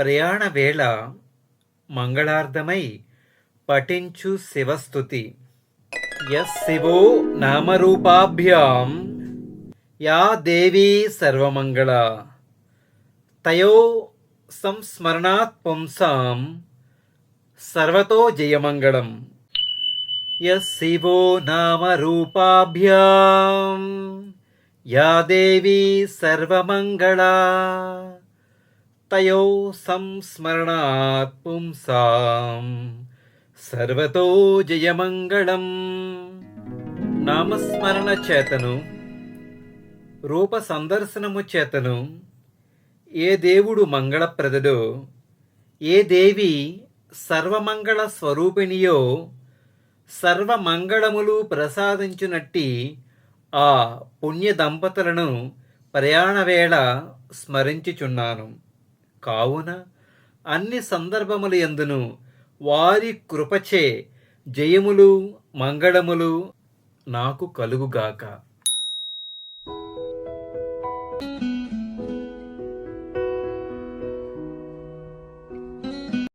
ప్రయాణ వేళ మంగళార్థమై పఠించు శివస్థుతి. Yes శివో నామరూపాభ్యాం. Yeah దేవీ సర్వమంగళ. తయో సంస్మరణాత్ పుంసాం. సర్వతో జయమంగళం. యస్ శివో నామరూపాభ్యాం. యా దేవీ సర్వమంగళా. తయో సంస్మరణాత్ పుంసాం సర్వతో జయమంగళం నామస్మరణ చేతను రూప సందర్శనము చేతను ఏ దేవుడు మంగళప్రదడో ఏ దేవి సర్వమంగళ స్వరూపిణియో సర్వమంగళములు ప్రసాదించునట్టి ఆ పుణ్య దంపతులను ప్రయాణవేళ స్మరించుచున్నాను. కావున అన్ని సందర్భముల ఎందును వారి కృపచే జయములు మంగళములు నాకు కలుగుగాక.